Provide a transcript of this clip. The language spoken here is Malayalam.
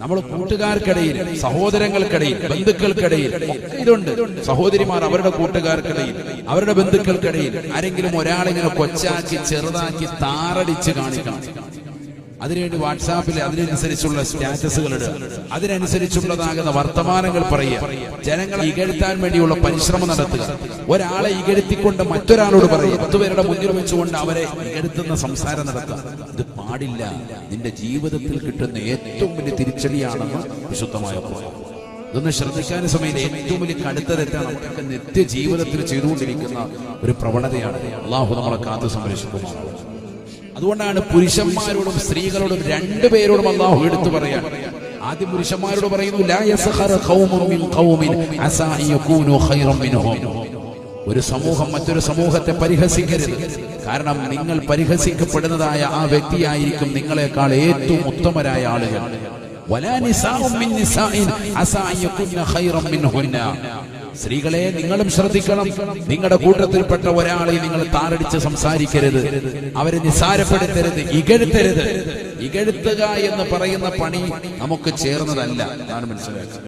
നമ്മൾ കൂട്ടുകാർക്കിടയിൽ സഹോദരങ്ങൾക്കിടയിൽ ബന്ധുക്കൾക്കിടയിൽ ഇതുണ്ട്. സഹോദരിമാർ അവരുടെ കൂട്ടുകാർക്കിടയിൽ അവരുടെ ബന്ധുക്കൾക്കിടയിൽ ആരെങ്കിലും ഒരാളിങ്ങനെ കൊച്ചാക്കി ചെറുതാക്കി താറടിച്ച് കാണിക്കണം. അതിനുവേണ്ടി വാട്സാപ്പിൽ അതിനനുസരിച്ചുള്ള സ്റ്റാറ്റസുകൾ ഇടുക അതിനനുസരിച്ചുള്ളതാകുന്ന വർത്തമാനങ്ങൾ പറയുക. ജനങ്ങളെ ഇകഴ്ത്താൻ വേണ്ടിയുള്ള പരിശ്രമം നടത്തുക. ഒരാളെ ഇകഴ്ത്തിക്കൊണ്ട് മറ്റൊരാളോട് പറയുക. പത്തുപേരുടെ മുന്നിൽ വെച്ചുകൊണ്ട് അവരെ ഇകഴ്ത്തുന്ന സംസാരം നടത്തുക. ഇത് പാടില്ല. നിന്റെ ജീവിതത്തിൽ കിട്ടുന്ന ഏറ്റവും വലിയ തിരിച്ചടിയാണെന്ന് വിശുദ്ധമായ. ഇതൊന്ന് ശ്രദ്ധിക്കാൻ സമയത്ത് ഏറ്റവും വലിയ നമുക്ക് നിത്യ ജീവിതത്തിൽ ചെയ്തുകൊണ്ടിരിക്കുന്ന ഒരു പ്രവണതയാണ്. അള്ളാഹു നമ്മളെ കാത്തു സംരക്ഷിക്കുമാറാണ്. അതുകൊണ്ടാണ് പുരുഷന്മാരോടും സ്ത്രീകളോടും രണ്ടുപേരോടും അള്ളാഹു എടുത്തു പറയാൻ. ആദ്യം പുരുഷന്മാരോട് പറയുന്നു. ഒരു സമൂഹം മറ്റൊരു സമൂഹത്തെ പരിഹസിക്കരുത്. കാരണം നിങ്ങൾ പരിഹസിക്കപ്പെടുന്നതായ ആ വ്യക്തിയായിരിക്കും നിങ്ങളെക്കാൾ ഏറ്റവും ഉത്തമരായ ആളുകൾ. സ്ത്രീകളെ നിങ്ങളും ശ്രദ്ധിക്കണം. നിങ്ങളുടെ കൂട്ടത്തിൽപ്പെട്ട ഒരാളെ നിങ്ങൾ താറടിച്ച് സംസാരിക്കരുത്. അവരെ നിസാരപ്പെടുത്തരുത് ഇകഴ്ത്തരുത്. ഇകഴ്ത്തുക എന്ന് പറയുന്ന പണി നമുക്ക് ചേർന്നതല്ല. എന്നാണ് മനസ്സിലാക്കുക